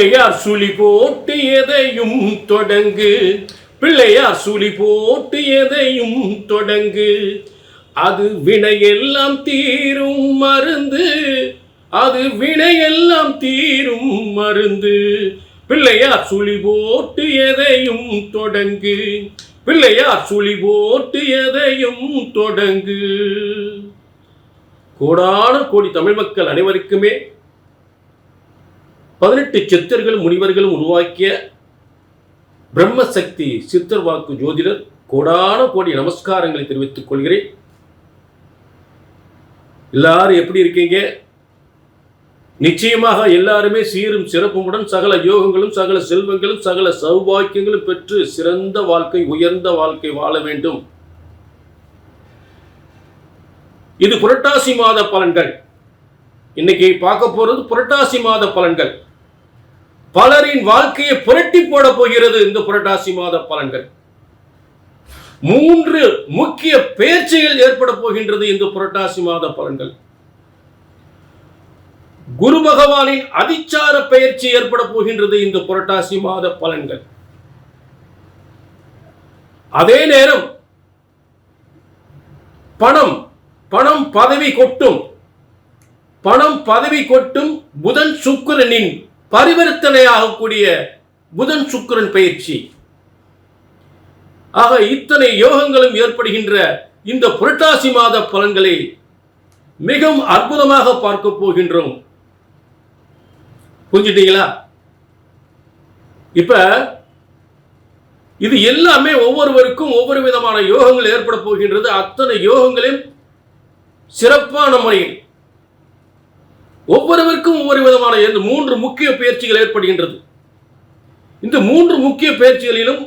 பிள்ளையார் சுழி போட்டு எதையும் தொடங்கு. பிள்ளையார் சுழி போட்டு எதையும் தொடங்கு. அது வினையெல்லாம் தீரும் மருந்து. அது வினையெல்லாம் தீரும் மருந்து. பிள்ளையார் சுழி போட்டு எதையும் தொடங்கு. பிள்ளையார் சுழி போட்டு எதையும் தொடங்கு. கோடான கோடி தமிழ் மக்கள் அனைவருக்குமே பதினெட்டு சித்தர்கள் முனிவர்களும் உருவாக்கிய பிரம்மசக்தி சித்தர் வாக்கு ஜோதிடர் கோடான கோடி நமஸ்காரங்களை தெரிவித்துக் கொள்கிறேன். எல்லாரும் எப்படி இருக்கீங்க? நிச்சயமாக எல்லாருமே சீரும் சிறப்புமுடன் சகல யோகங்களும் சகல செல்வங்களும் சகல சௌபாக்கியங்களும் பெற்று சிறந்த வாழ்க்கை உயர்ந்த வாழ்க்கை வாழ வேண்டும். இது புரட்டாசி மாத பலன்கள். இன்னைக்கு பார்க்க போறது புரட்டாசி மாத பலன்கள். பலரின் வாழ்க்கையை புரட்டி போட போகிறது இந்த புரட்டாசி மாத பலன்கள். மூன்று முக்கிய பேர்ச்சிகள் ஏற்பட போகின்றது இந்த புரட்டாசி மாத பலன்கள். குரு பகவானின் அதிச்சார பெயர்ச்சி ஏற்பட போகின்றது இந்த புரட்டாசி மாத பலன்கள். அதே நேரம் பணம் பணம் பதவி கொட்டும் பணம் பதவி கொட்டும் புதன் சுக்கிரனின் பரிவர்த்தனை ஆகக்கூடிய புதன் சுக்கிரன் பயிற்சி. ஆக இத்தனை யோகங்களும் ஏற்படுகின்ற இந்த புரட்டாசி மாத பலன்களை மிகவும் அற்புதமாக பார்க்க போகின்றோம். புரிஞ்சுட்டீங்களா? இப்ப இது எல்லாமே ஒவ்வொருவருக்கும் ஒவ்வொரு விதமான யோகங்கள் ஏற்பட போகின்றது. அத்தனை யோகங்களையும் சிறப்பான முறையில் ஒவ்வொருவருக்கும் ஒவ்வொரு விதமான இந்த மூன்று முக்கிய பயிற்சிகள் ஏற்படுகின்றது. இந்த மூன்று முக்கிய பயிற்சிகளிலும்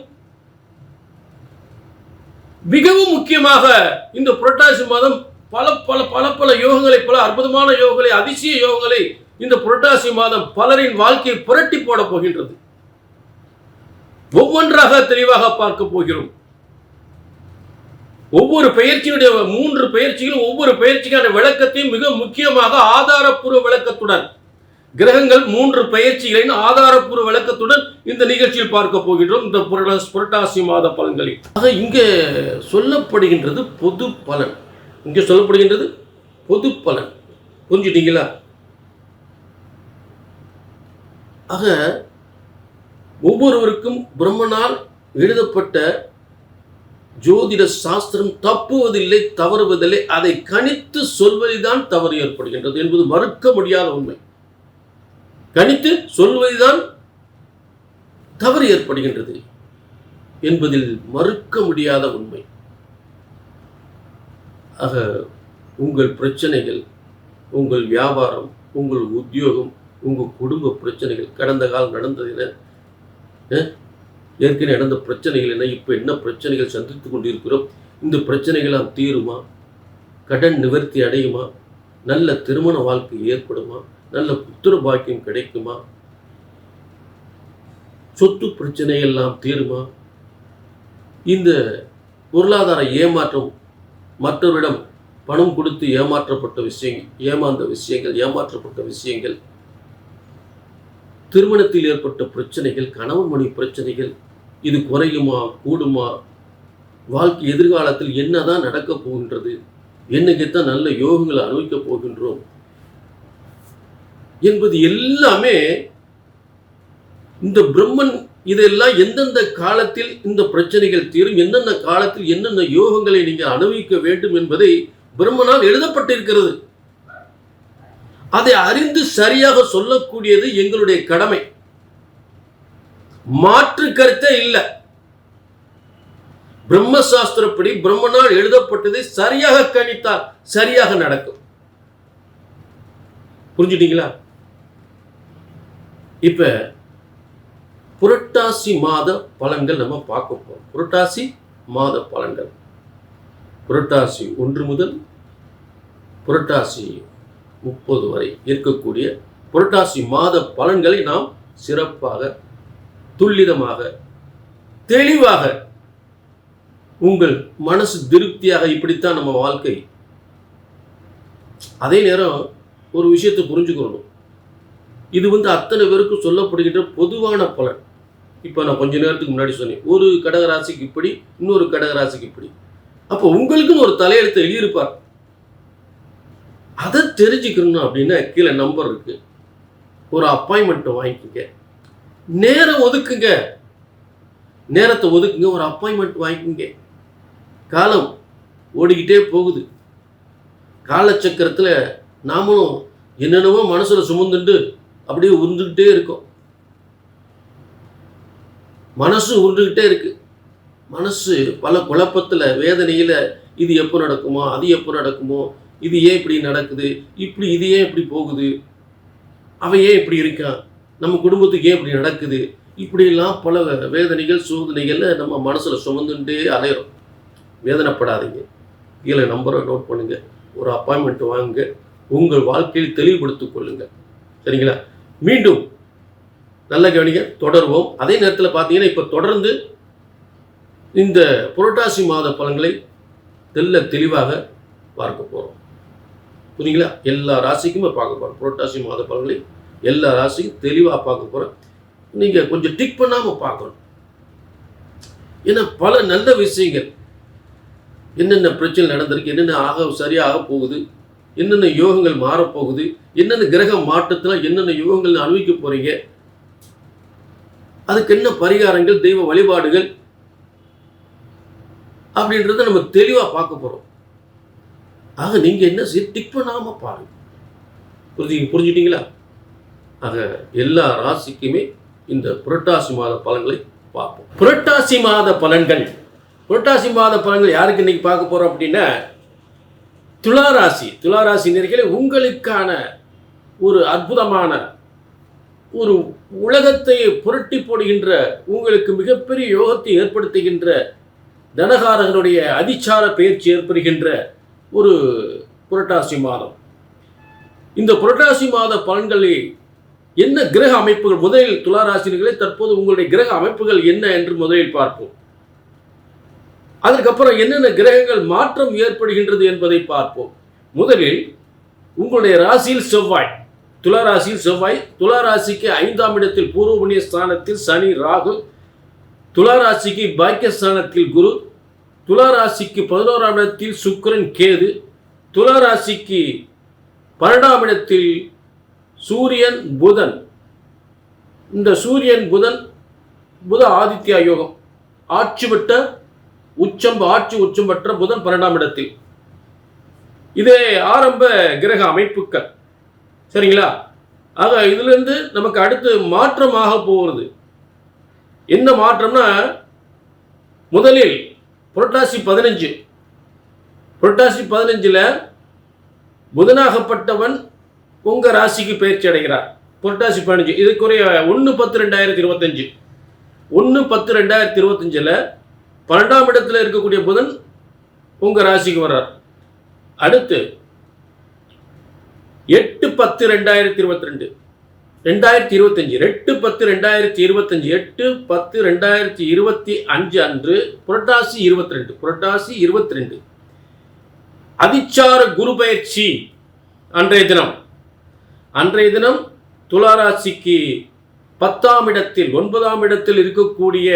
மிகவும் முக்கியமாக இந்த புரட்டாசி மாதம் பல பல பல பல யோகங்களை பல அற்புதமான யோகங்களை அதிசய யோகங்களை இந்த புரட்டாசி மாதம் பலரின் வாழ்க்கையை புரட்டி போட போகின்றது. ஒவ்வொன்றாக தெளிவாக பார்க்க போகிறோம். ஒவ்வொரு பயிற்சியினுடைய மூன்று பயிற்சிகளும் ஒவ்வொரு பயிற்சிக்கான விளக்கத்தையும் மிக முக்கியமாக ஆதாரப்பூர்வ விளக்கத்துடன் கிரகங்கள் மூன்று பயிற்சிகளின் ஆதாரப்பூர்வ விளக்கத்துடன் இந்த நிகழ்ச்சியில் பார்க்க போகின்றோம். இந்த புரட்டாசி புரட்டாசி மாத பலன்களில். ஆக இங்கே சொல்லப்படுகின்றது பொது பலன். இங்கே சொல்லப்படுகின்றது பொது பலன். புரிஞ்சுட்டீங்களா? ஆக ஒவ்வொருவருக்கும் பிரம்மனால் எழுதப்பட்ட ஜோதிட சாஸ்திரம் தப்புவதில்லை தவறுவதில்லை அதை கணித்து சொல்வதுதான் தவறு ஏற்படுகின்றது என்பது மறுக்க முடியாத உண்மை. கணித்து சொல்வதுதான் தவறு ஏற்படுகின்றது என்பதில் மறுக்க முடியாத உண்மை. ஆக உங்கள் பிரச்சனைகள் உங்கள் வியாபாரம் உங்கள் உத்தியோகம் உங்கள் குடும்ப பிரச்சனைகள் கடந்த காலம் நடந்ததில் ஏற்கனவே நடந்த பிரச்சனைகள் என்ன இப்போ என்ன பிரச்சனைகள் சந்தித்து கொண்டிருக்கிறோம்? இந்த பிரச்சனைகளாம் தீருமா? கடன் நிவர்த்தி அடையுமா? நல்ல திருமண வாழ்க்கை ஏற்படுமா? நல்ல புத்திர பாக்கியம் கிடைக்குமா? சொத்து பிரச்சனை எல்லாம் தீருமா? இந்த பொருளாதார ஏமாற்றம் மற்றவரிடம் பணம் கொடுத்து ஏமாற்றப்பட்ட விஷயங்கள் ஏமாந்த விஷயங்கள் ஏமாற்றப்பட்ட விஷயங்கள் திருமணத்தில் ஏற்பட்ட பிரச்சனைகள் கணவன் மணி பிரச்சனைகள் இது குறையுமா கூடுமா வாழ்க்கை எதிர்காலத்தில் என்னதான் நடக்கப் போகின்றது என்னைக்குத்தான் நல்ல யோகங்களை அனுபவிக்கப் போகின்றோம் என்பது எல்லாமே இந்த பிரம்மன் இதெல்லாம் எந்தெந்த காலத்தில் இந்த பிரச்சனைகள் தீரும் எந்தெந்த காலத்தில் என்னென்ன யோகங்களை நீங்கள் அனுபவிக்க வேண்டும் என்பதை பிரம்மனால் எழுதப்பட்டிருக்கிறது. அதை அறிந்து சரியாக சொல்லக்கூடியது எங்களுடைய கடமை. மாற்று கருத்தே இல்லை. பிரம்மசாஸ்திரப்படி பிரம்மனால் எழுதப்பட்டதை சரியாக கணித்தால் சரியாக நடக்கும். புரிஞ்சுட்டீங்களா? இப்ப புரட்டாசி மாத பலன்கள் நம்ம பார்க்க போறோம். புரட்டாசி மாத பலன்கள். புரட்டாசி ஒன்று முதல் புரட்டாசி முப்பது வரை இருக்கக்கூடிய புரட்டாசி மாத பலன்களை நாம் சிறப்பாக துல்லிதமாக தெளிவாக உங்கள் மனசு திருப்தியாக இப்படித்தான் நம்ம வாழ்க்கை. அதே நேரம் ஒரு விஷயத்தை புரிஞ்சுக்கணும். இது வந்து அத்தனை பேருக்கும் சொல்லப்படுகின்ற பொதுவான பலன். இப்போ நான் கொஞ்ச நேரத்துக்கு முன்னாடி சொன்னேன் ஒரு கடகராசிக்கு இப்படி இன்னொரு கடகராசிக்கு இப்படி. அப்போ உங்களுக்குன்னு ஒரு தலையெழுத்தை எழுதியிருப்பார். அதை தெரிஞ்சுக்கணும் அப்படின்னா கீழே நம்பர் இருக்குது ஒரு அப்பாயின்மெண்ட்டை வாங்கிக்கோங்க. நேரம் ஒதுக்குங்க. நேரத்தை ஒதுக்குங்க ஒரு அப்பாயின்மெண்ட் வாங்கிக்கோங்க. காலம் ஓடிக்கிட்டே போகுது. காலச்சக்கரத்தில் நாமளும் என்னென்னவோ மனசில் சுமந்துட்டு அப்படியே உருந்துக்கிட்டே இருக்கோம். மனசு உருண்டுக்கிட்டே இருக்கு. மனசு பல குழப்பத்தில் வேதனையில் இது எப்போ நடக்குமோ அது எப்போ நடக்குமோ இது ஏன் இப்படி நடக்குது? இப்படி இது ஏன் இப்படி போகுது? அவன் ஏன் இப்படி இருக்கான்? நம்ம குடும்பத்துக்கு ஏன் இப்படி நடக்குது? இப்படியெல்லாம் பல வேதனைகள் சோதனைகளை நம்ம மனசில் சுமந்துட்டே அலையிறோம். வேதனைப்படாதீங்க. கீழே நம்பரை நோட் பண்ணுங்கள் ஒரு அப்பாயின்மெண்ட் வாங்குங்க. உங்கள் வாழ்க்கையில் தெளிவுபடுத்திக் கொள்ளுங்கள் சரிங்களா? மீண்டும் நல்ல கவனிங்க. தொடர்வோம். அதே நேரத்தில் பார்த்தீங்கன்னா இப்போ தொடர்ந்து இந்த புரட்டாசி மாத பலன்களை தெல்ல தெளிவாக பார்க்க போகிறோம் புரியுங்களா எல்லா ராசிக்குமே பார்க்க போகிறோம் புரட்டாசி மாத பலன்களை எல்லா ராசிக்கும் தெளிவாக பார்க்க போகிறோம் நீங்கள் கொஞ்சம் டிக் பண்ணாமல் பார்க்கணும். ஏன்னா பல நல்ல விஷயங்கள். என்னென்ன பிரச்சனை நடந்திருக்கு என்னென்ன ஆக சரியாக போகுது என்னென்ன யோகங்கள் மாறப்போகுது என்னென்ன கிரக மாற்றத்தில் என்னென்ன யோகங்கள் அனுபவிக்க போறீங்க? அதுக்கு என்ன பரிகாரங்கள் தெய்வ வழிபாடுகள் அப்படின்றத நம்ம தெளிவாக பார்க்க போகிறோம் ஆக நீங்கள் என்ன செய்ய டிக் பண்ணாமல் பாருங்க. புரிஞ்சு புரிஞ்சுட்டிங்களா? ஆக எல்லா ராசிக்குமே இந்த புரட்டாசி மாத பலன்களை பார்ப்போம். புரட்டாசி மாத பலன்கள். புரட்டாசி மாத பலன்கள் யாருக்கு இன்னைக்கு பார்க்க போகிறோம் அப்படின்னா துளாராசி துளாராசி நேர்களே உங்களுக்கான ஒரு அற்புதமான ஒரு உலகத்தை புரட்டி போடுகின்ற உங்களுக்கு மிகப்பெரிய யோகத்தை ஏற்படுத்துகின்ற தனகாரகனுடைய அதிச்சார பயிற்சி ஏற்படுகின்ற ஒரு புரட்டாசி மாதம். இந்த புரட்டாசி மாத பலன்களை என்ன கிரக அமைப்புகள்? முதலில் துளாராசினிகளே தற்போது உங்களுடைய கிரக அமைப்புகள் என்ன என்று முதலில் பார்ப்போம். அதற்கப்புறம் என்னென்ன கிரகங்கள் மாற்றம் ஏற்படுகின்றது என்பதை பார்ப்போம். முதலில் உங்களுடைய ராசியில் செவ்வாய். துலா ராசியில் செவ்வாய் துலா ராசிக்கு ஐந்தாம் இடத்தில் பூர்வபுண்ணிய ஸ்தானத்தில் சனி ராகு துலா ராசிக்கு பாக்கியஸ்தானத்தில் குரு துளாராசிக்கு பதினோராம் இடத்தில் சுக்கிரன் கேது துளாராசிக்கு பன்னெண்டாம் இடத்தில் சூரியன் புதன். இந்த சூரியன் புதன் புத ஆதித்யா யோகம். ஆட்சி விட்ட உச்சம் ஆட்சி உச்சம் பெற்ற புதன் பன்னெண்டாம் இடத்தில். இது ஆரம்ப கிரக அமைப்புகள். சரிங்களா? ஆக இதுலேருந்து நமக்கு அடுத்து மாற்றமாக போகிறது. என்ன மாற்றம்னா முதலில் புரட்டாசி பதினஞ்சு. புரட்டாசி பதினஞ்சில் புதனாகப்பட்டவன் உங்கள் ராசிக்கு பயிற்சி அடைகிறார். புரட்டாசி பதினஞ்சு. இதுக்குரிய ஒன்று பத்து ரெண்டாயிரத்தி இருபத்தஞ்சு. ஒன்று பத்து ரெண்டாயிரத்தி இருபத்தஞ்சில் பன்னெண்டாம் இடத்துல இருக்கக்கூடிய புதன் உங்கள் ராசிக்கு வர்றார். அடுத்து எட்டு பத்து ரெண்டாயிரத்தி இருபத்தி ரெண்டு. ரெண்டாயிரத்தி இருபத்தஞ்சி எட்டு பத்து ரெண்டாயிரத்தி இருபத்தஞ்சி எட்டு பத்து ரெண்டாயிரத்தி இருபத்தி அஞ்சு அன்று புரட்டாசி இருபத்தி ரெண்டு புரட்டாசி இருபத்தி ரெண்டு அதிச்சார குரு பயிற்சி அன்றைய தினம். அன்றைய தினம் துளாராசிக்கு பத்தாம் இடத்தில் ஒன்பதாம் இடத்தில் இருக்கக்கூடிய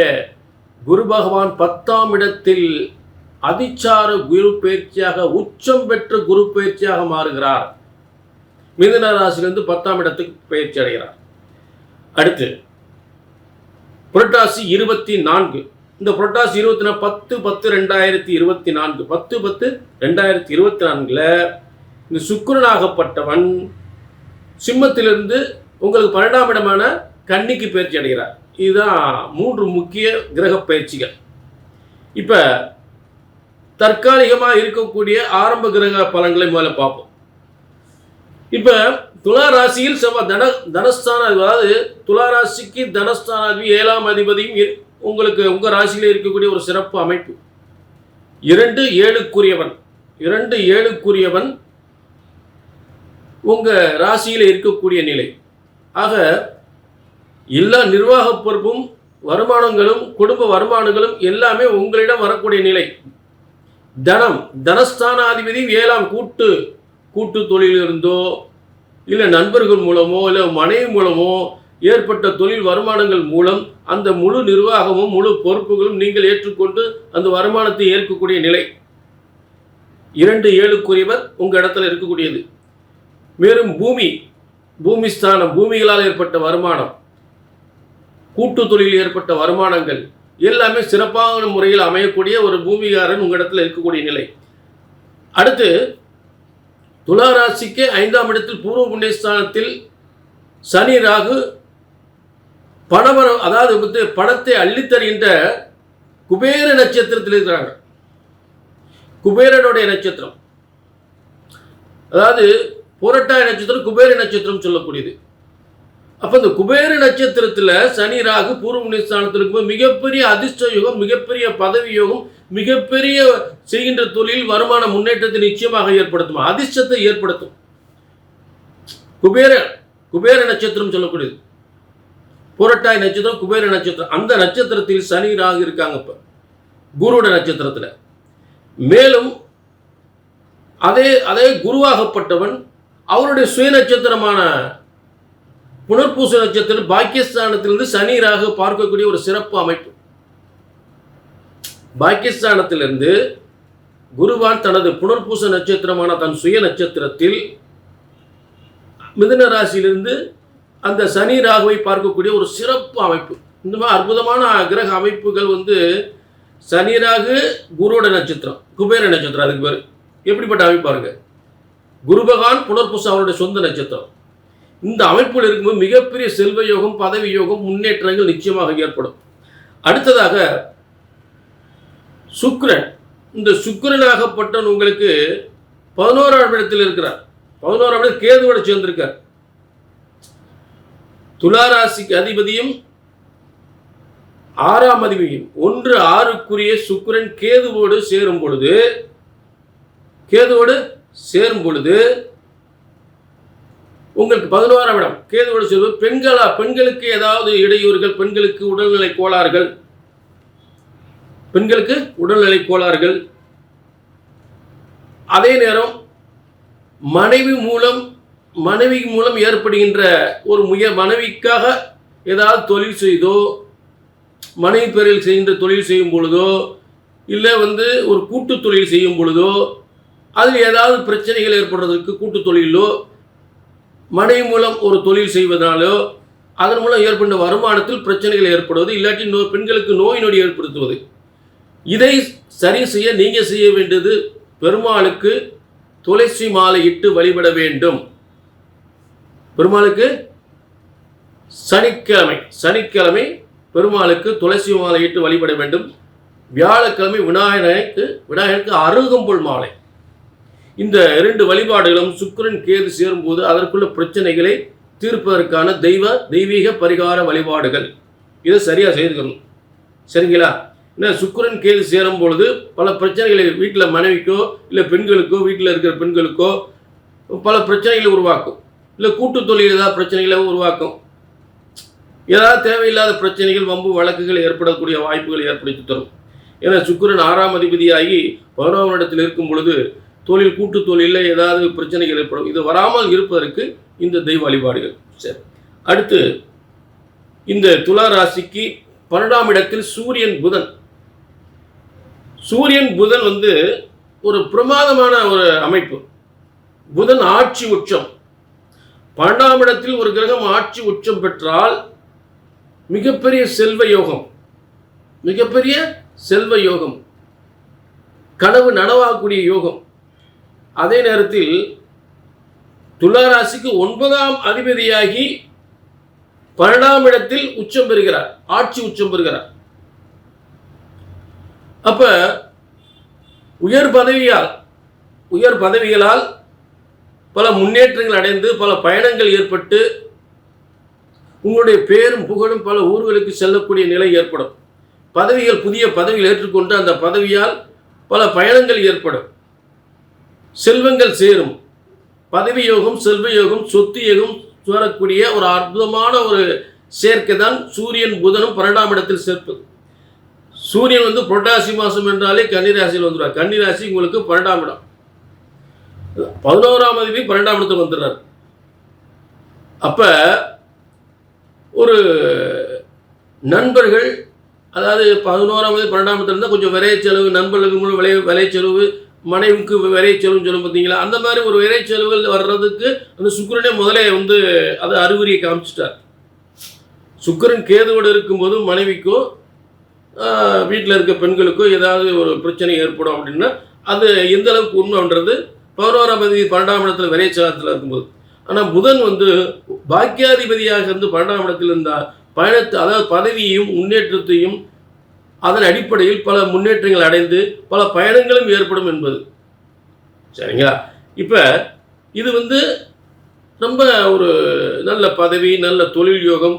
குரு பகவான் பத்தாம் இடத்தில் அதிச்சார குரு பயிற்சியாக உச்சம் பெற்ற குரு பயிற்சியாக மாறுகிறார். மிதுன ராசியிலிருந்து பத்தாம் இடத்துக்கு பயிற்சி அடைகிறார். அடுத்து புரட்டாசி இருபத்தி நான்கு. இந்த புரட்டாசி இருபத்தி நாலு பத்து பத்து ரெண்டாயிரத்தி இருபத்தி நான்கு. பத்து பத்து ரெண்டாயிரத்தி இருபத்தி நான்கில் இந்த சுக்கரனாகப்பட்டவன் சிம்மத்திலிருந்து உங்களுக்கு பன்னெண்டாம் இடமான கன்னிக்கு பயிற்சி அடைகிறார். இதுதான் மூன்று முக்கிய கிரக பயிற்சிகள். இப்போ தற்காலிகமாக இருக்கக்கூடிய ஆரம்ப கிரக பலன்களை முதல்ல பார்ப்போம். இப்போ துலா ராசியில் செவ்வாய் தன தனஸ்தான அதாவது துலா ராசிக்கு தனஸ்தானாதிபதி ஏழாம் அதிபதியும் உங்களுக்கு உங்கள் ராசியில் இருக்கக்கூடிய ஒரு சிறப்பு அமைப்பு. இரண்டு ஏழுக்குரியவன் இரண்டு ஏழுக்குரியவன் உங்கள் ராசியில் இருக்கக்கூடிய நிலை. ஆக எல்லா நிர்வாக பொறுப்பும் வருமானங்களும் குடும்ப வருமானங்களும் எல்லாமே உங்களிடம் வரக்கூடிய நிலை. தனம் தனஸ்தானாதிபதி ஏழாம் கூட்டு. கூட்டு தொழில் இருந்தோ இல்லை நண்பர்கள் மூலமோ இல்லை மனைவி மூலமோ ஏற்பட்ட தொழில் வருமானங்கள் மூலம் அந்த முழு நிர்வாகமும் முழு பொறுப்புகளும் நீங்கள் ஏற்றுக்கொண்டு அந்த வருமானத்தை ஏற்கக்கூடிய நிலை. இரண்டு ஏழுக்குரியவர் உங்கள் இடத்துல இருக்கக்கூடியது. மேலும் பூமி பூமிஸ்தானம் பூமிகளால் ஏற்பட்ட வருமானம் கூட்டு தொழில் ஏற்பட்ட வருமானங்கள் எல்லாமே சிறப்பான முறையில் அமையக்கூடிய ஒரு பூமிகாரன் உங்கள் இடத்துல இருக்கக்கூடிய நிலை. அடுத்து துலா ராசிக்கு ஐந்தாம் இடத்தில் பூர்வ புண்ணியஸ்தானத்தில் சனி ராகு பணவரம் அதாவது வந்து பணத்தை அள்ளித்தருகின்ற குபேர நட்சத்திரத்தில் இருக்கிறாங்க குபேரனுடைய நட்சத்திரம். அதாவது புரட்டாய நட்சத்திரம் குபேர நட்சத்திரம் சொல்லக்கூடியது. அப்ப இந்த குபேர நட்சத்திரத்துல சனி ராகு பூர்வ புண்ணியஸ்தானத்தில் இருக்கும்போது மிகப்பெரிய அதிர்ஷ்ட யோகம் மிகப்பெரிய பதவி யோகம் மிகப்பெரிய செய்கின்ற தொழில் வருமான முன்னேற்றத்தை நிச்சயமாக ஏற்படுத்தும்? அதிர்ஷ்டத்தை ஏற்படுத்தும். குபேர குபேர நட்சத்திரம் சொல்லக்கூடியது. புரட்டாய் நட்சத்திரம் குபேர நட்சத்திரம். அந்த நட்சத்திரத்தில் சனி ராகு இருக்காங்க இப்போ. குருட நட்சத்திரத்துல. மேலும் அதே அதே குருவாகப்பட்டவன் அவருடைய சுய நட்சத்திரமான புனர்பூச நட்சத்திரம் பாக்கியஸ்தானத்திலிருந்து சனி ராகு பார்க்கக்கூடிய ஒரு சிறப்பு அமைப்பு. பாக்கியஸ்தானத்திலிருந்து குருவான் தனது புனர்பூச நட்சத்திரமான தன் சுய நட்சத்திரத்தில் மிதுன ராசியிலிருந்து அந்த சனி ராகுவை பார்க்கக்கூடிய ஒரு சிறப்பு அமைப்பு. இந்த மாதிரி அற்புதமான கிரக அமைப்புகள் வந்து சனி ராகு குருவோட நட்சத்திரம் குபேர நட்சத்திரம் அதுக்கு பேர். எப்படிப்பட்ட அமைப்பாருங்க குருபகான் குரு பகவான் புனர்பூசம் அவருடைய சொந்த நட்சத்திரம். இந்த அமைப்பில் இருக்கும்போது மிகப்பெரிய செல்வ யோகம் பதவி யோகம் முன்னேற்றங்கள் நிச்சயமாக ஏற்படும். அடுத்ததாக சுக்ரன் இந்த சுக்கரனாகப்பட்டவன் உங்களுக்கு பதினோராம் இடத்தில் இருக்கிறார். பதினோராம் இடத்தில் கேதுவோட சேர்ந்திருக்கார். துளாராசிக்கு அதிபதியும் ஆறாம் அதிபதியும். ஒன்று ஆறுக்குரிய சுக்கரன் கேதுவோடு சேரும் பொழுது கேதுவோடு சேரும் பொழுது உங்களுக்கு பதினோராம் இடம். கேதுவோடு செல்வது பெண்களா பெண்களுக்கு ஏதாவது இடையூறுகள் பெண்களுக்கு உடல்நிலை கோளாறுகள்? பெண்களுக்கு உடல்நிலை கோளாறுகள். அதே நேரம் மனைவி மூலம் மனைவி மூலம் ஏற்படுகின்ற ஒரு முய மனைவிக்காக ஏதாவது தொழில் செய்தோ மனைவி பேரில் செய்கின்ற தொழில் செய்யும் பொழுதோ இல்லை வந்து ஒரு கூட்டு தொழில் செய்யும் பொழுதோ அதில் ஏதாவது பிரச்சனைகள் ஏற்படுறதுக்கு கூட்டு தொழிலோ மனை மூலம் ஒரு தொழில் செய்வதாலோ அதன் மூலம் ஏற்பட்ட வருமானத்தில் பிரச்சனைகள் ஏற்படுவது இல்லாட்டி நோ பெண்களுக்கு நோய் நொடி ஏற்படுத்துவது. இதை சரி செய்ய நீங்கள் செய்ய வேண்டியது பெருமாளுக்கு துளசி மாலை இட்டு வழிபட வேண்டும். பெருமாளுக்கு சனிக்கிழமை சனிக்கிழமை பெருமாளுக்கு துளசி மாலை இட்டு வழிபட வேண்டும். வியாழக்கிழமை விநாயகருக்கு விநாயகருக்கு அருகம்புல் மாலை. இந்த இரண்டு வழிபாடுகளும் சுக்கரன் கேது சேரும்போது அதற்குள்ள பிரச்சனைகளை தீர்ப்பதற்கான தெய்வ தெய்வீக பரிகார வழிபாடுகள். இதை சரியாக செய்துக்கணும் சரிங்களா? என்ன சுக்கரன் கேது சேரும் பொழுது பல பிரச்சனைகளை வீட்டில் மனைவிக்கோ இல்லை பெண்களுக்கோ வீட்டில் இருக்கிற பெண்களுக்கோ பல பிரச்சனைகளை உருவாக்கும். இல்லை கூட்டு தொழில் ஏதாவது பிரச்சனைகளை உருவாக்கும். ஏதாவது தேவையில்லாத பிரச்சனைகள் வம்பு வழக்குகள் ஏற்படக்கூடிய வாய்ப்புகளை ஏற்படுத்தி தரும். ஏன்னா சுக்கிரன் ஆறாம் அதிபதியாகி பதினோராம் இடத்தில் இருக்கும் பொழுது தொழில் கூட்டு தொழிலில் ஏதாவது பிரச்சனைகள் ஏற்படும் இது வராமல் இருப்பதற்கு இந்த தெய்வ வழிபாடுகள். சரி. அடுத்து இந்த துலா ராசிக்கு பன்னெண்டாம் இடத்தில் சூரியன் புதன். சூரியன் புதன் வந்து ஒரு பிரமாதமான ஒரு அமைப்பு. புதன் ஆட்சி உச்சம். பன்னெண்டாம் இடத்தில் ஒரு கிரகம் ஆட்சி உச்சம் பெற்றால் மிகப்பெரிய செல்வ யோகம். மிகப்பெரிய செல்வ யோகம். கனவு நனவாகக்கூடிய யோகம். அதே நேரத்தில் துலா ராசிக்கு ஒன்பதாம் அதிபதியாகி பன்னெண்டாம் இடத்தில் உச்சம் பெறுகிறார் ஆட்சி உச்சம் பெறுகிறார். அப்ப உயர் பதவியால் உயர் பதவிகளால் பல முன்னேற்றங்கள் அடைந்து பல பயணங்கள் ஏற்பட்டு உங்களுடைய பேரும் புகழும் பல ஊர்களுக்கு செல்லக்கூடிய நிலை ஏற்படும். பதவிகள் புதிய பதவிகள் ஏற்றுக்கொண்டு அந்த பதவியால் பல பயணங்கள் ஏற்படும். செல்வங்கள் சேரும். பதவி யோகம் செல்வ யோகம் சொத்து யோகம் சேரக்கூடிய ஒரு அற்புதமான ஒரு சேர்க்கை தான் சூரியன் புதனும் பன்னெண்டாம் இடத்தில் சேர்ப்பது சூரியன் வந்து புரட்டாசி மாதம் என்றாலே கன்னிராசியில் வந்துடுவார். கன்னிராசி உங்களுக்கு பன்னெண்டாம் இடம். பதினோராம் அதிபதி பன்னெண்டாம் இடத்துக்கு வந்துடுறார். அப்போ ஒரு நண்பர்கள் அதாவது பதினோராம் தேதி பன்னெண்டாம் தேதி இருந்தால் கொஞ்சம் விலை செலவு நண்பர்களுக்கு விலை விலை செலவு மனைவிக்கு விரை செலவுன்னு சொல்லும் பார்த்தீங்களா? அந்த மாதிரி ஒரு விரை செலவுகள் வர்றதுக்கு அந்த சுக்கரனே முதலே வந்து அது அறிகுறியை காமிச்சிட்டார். சுக்கரன் கேதுவோடு இருக்கும்போது மனைவிக்கோ வீட்டில் இருக்க பெண்களுக்கோ ஏதாவது ஒரு பிரச்சனை ஏற்படும் அப்படின்னா அது எந்த அளவுக்கு உண்மைன்றது பதினோராம் பன்னெண்டாம் இடத்துல விரை செலத்தில் இருக்கும்போது. ஆனால் புதன் வந்து பாக்கியாதிபதியாக இருந்து பன்னெண்டாம் இடத்தில் இருந்தால் பயணத்தை அதாவது பதவியையும் முன்னேற்றத்தையும் அதன் அடிப்படையில் பல முன்னேற்றங்கள் அடைந்து பல பயணங்களும் ஏற்படும் என்பது. சரிங்களா? இப்போ இது வந்து ரொம்ப ஒரு நல்ல பதவி நல்ல தொழில் யோகம்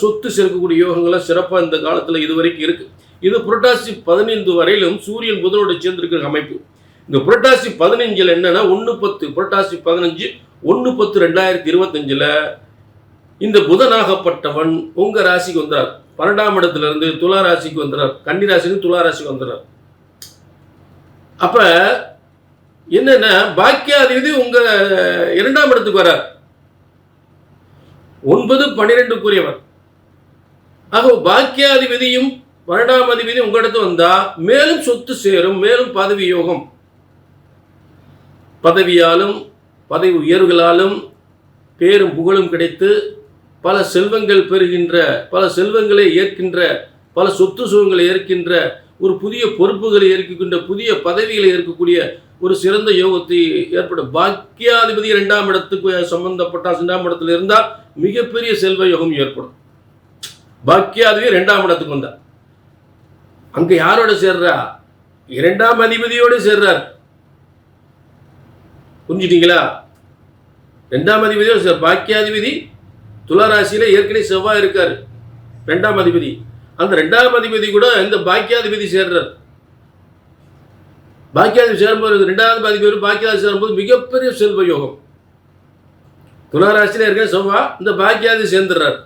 சொத்து சேர்க்கக்கூடிய யோகங்களாக சிறப்பாக இந்த காலத்தில் இது வரைக்கும் இருக்குது இது புரட்டாசி பதினைந்து வரையிலும் சூரியன் புதனோடு சேர்ந்திருக்கிற அமைப்பு. இந்த புரட்டாசி பதினஞ்சில் என்னன்னா ஒன்று பத்து புரட்டாசி பதினஞ்சு ஒன்று பத்து ரெண்டாயிரத்தி இருபத்தஞ்சில் இந்த புதனாகப்பட்டவன் உங்கள் ராசிக்கு வந்தார். பன்னெண்டாம் இடத்துல இருந்து துலா ராசிக்கு வந்துடுறார். கன்னி ராசிக்கு துலா ராசிக்கு வந்துடுறார். அப்ப என்னன்னா பாக்கியாதிபதி உங்க இரண்டாம் இடத்துக்கு வரார் ஒன்பது பன்னிரெண்டுக்குரியவர் ஆக பாக்கியாதிபதியும் பன்னெண்டாம் அதிபதியும் உங்க இடத்து வந்தா மேலும் சொத்து சேரும் மேலும் பதவி யோகம். பதவியாலும் பதவி உயர்வுகளாலும் பேரும் புகழும் கிடைத்து பல செல்வங்கள் பெறுகின்ற பல செல்வங்களை ஏற்கின்ற பல சொத்து சுகங்களை ஏற்கின்ற ஒரு புதிய பொறுப்புகளை ஏற்கின்ற புதிய பதவிகளை ஏற்கக்கூடிய ஒரு சிறந்த யோகத்தை ஏற்படும். பாக்கியாதிபதி இரண்டாம் இடத்துக்கு சம்பந்தப்பட்ட இரண்டாம் இடத்துல இருந்தால் மிகப்பெரிய செல்வ யோகம் ஏற்படும். பாக்கியாதிபதி இரண்டாம் இடத்துக்கு வந்தார். அங்க யாரோட சேர்றா? இரண்டாம் அதிபதியோடு சேர்றார். புரிஞ்சுட்டீங்களா? ரெண்டாம் அதிபதியோடு சேர் பாக்கியாதிபதி துளாராசியில ஏற்கனவே செவ்வாய் இருக்கார். ரெண்டாம் அதிபதி. அந்த ரெண்டாம் அதிபதி கூட இந்த பாக்கியாதிபதி சேர்றார். பாக்கியாதிபதி சேரும்போது ரெண்டாவது அதிபதி பாக்கியாதிபதி சேரும்போது மிகப்பெரிய செல்வ யோகம். துளாராசியில இருக்க செவ்வாய் இந்த பாக்கியாதி சேர்ந்துடுறார்.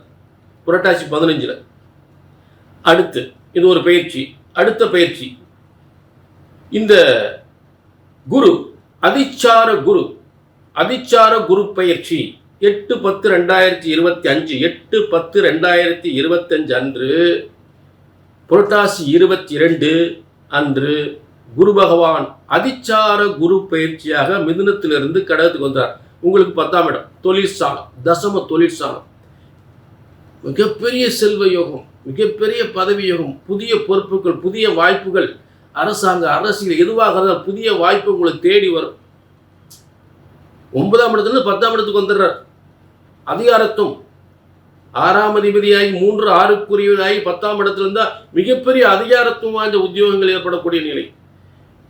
புரட்டாசி பதினஞ்சுல. அடுத்து இது ஒரு பயிற்சி. அடுத்த பயிற்சி. இந்த குரு அதிச்சார குரு. அதிச்சார குரு பயிற்சி. எட்டு பத்து ரெண்டாயிரத்தி இருபத்தி அஞ்சு எட்டு பத்து ரெண்டாயிரத்தி இருபத்தஞ்சு அன்று புரட்டாசி இருபத்தி இரண்டு அன்று குரு பகவான் அதிச்சார குரு பயிற்சியாக மிதுனத்திலிருந்து கடகத்துக்கு வந்தார். உங்களுக்கு பத்தாம் இடம் தொழிற்சாலம் தசம தொழிற்சாலம் மிகப்பெரிய செல்வ யோகம் மிகப்பெரிய பதவி யோகம் புதிய பொறுப்புகள் புதிய வாய்ப்புகள். அரசாங்க அரசியல் எதுவாக இருந்தால் புதிய வாய்ப்பு உங்களுக்கு தேடி வரும். ஒன்பதாம் இடத்துல பத்தாம் இடத்துக்கு வந்துடுறார். அதிகாரத்துவம். ஆறாம் அதிபதியாகி மூன்று ஆறுக்குரியவனாகி பத்தாம் இடத்துல இருந்தால் மிகப்பெரிய அதிகாரத்துவம் வாய்ந்த உத்தியோகங்கள் ஏற்படக்கூடிய நிலை.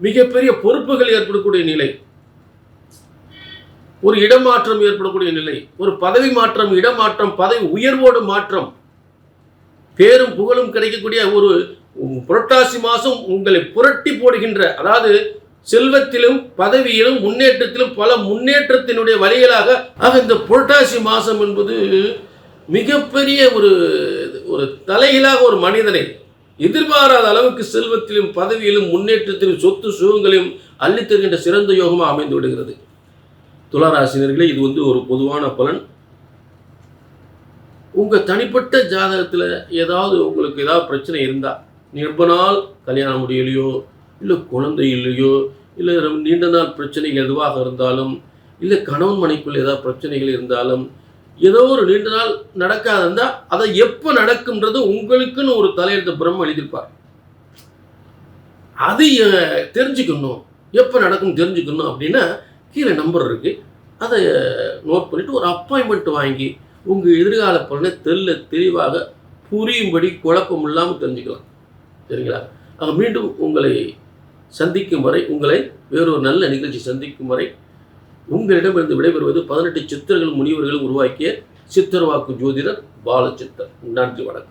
மிகப்பெரிய பொறுப்புகள் ஏற்படக்கூடிய நிலை. ஒரு இடமாற்றம் ஏற்படக்கூடிய நிலை. ஒரு பதவி மாற்றம் இடமாற்றம் பதவி உயர்வோடு மாற்றம். பேரும் புகழும் கிடைக்கக்கூடிய ஒரு புரட்டாசி மாதம் உங்களை புரட்டி போடுகின்ற அதாவது செல்வத்திலும் பதவியிலும் முன்னேற்றத்திலும் பல முன்னேற்றத்தினுடைய வழிகளாக ஆக இந்த புரட்டாசி மாதம் என்பது மிகப்பெரிய ஒரு ஒரு தலையிலாக ஒரு மனிதனை எதிர்பாராத அளவுக்கு செல்வத்திலும் பதவியிலும் முன்னேற்றத்திலும் சொத்து சுகங்களையும் அள்ளித்தருகின்ற சிறந்த யோகமாக அமைந்து விடுகிறது. துளாராசினர்களே இது வந்து ஒரு பொதுவான பலன். உங்கள் தனிப்பட்ட ஜாதகத்தில் ஏதாவது உங்களுக்கு ஏதாவது பிரச்சனை இருந்தால் ரொம்ப கல்யாணம் முடியலையோ இல்லை குழந்தை இல்லையோ இல்லை நீண்ட நாள் பிரச்சனைகள் எதுவாக இருந்தாலும் இல்லை கணவன் மனைக்குள்ள ஏதாவது பிரச்சனைகள் இருந்தாலும் ஏதோ ஒரு நீண்ட நாள் நடக்காத இருந்தால் அதை எப்போ நடக்கும்ன்றது உங்களுக்குன்னு ஒரு தலையெழுத்து பிரம்ம எழுதியிருப்பார். அது தெரிஞ்சுக்கணும். எப்போ நடக்கும் தெரிஞ்சுக்கணும் அப்படின்னா கீழே நம்பர் இருக்குது அதை நோட் பண்ணிவிட்டு ஒரு அப்பாயின்மெண்ட் வாங்கி உங்கள் எதிர்கால பலனை தெல்ல தெளிவாக புரியும்படி குழப்பம் இல்லாமல் தெரிஞ்சுக்கலாம். சரிங்களா? மீண்டும் உங்களை சந்திக்கும் வரை உங்களை வேறொரு நல்ல நிகழ்ச்சி சந்திக்கும் வரை உங்களிடமிருந்து விடைபெறுவது பதினெட்டு சித்தர்கள் முனிவர்கள் உருவாக்கிய சித்தர்வாக்கு ஜோதிடர் பாலச்சித்தர் நன்றி வணக்கம்.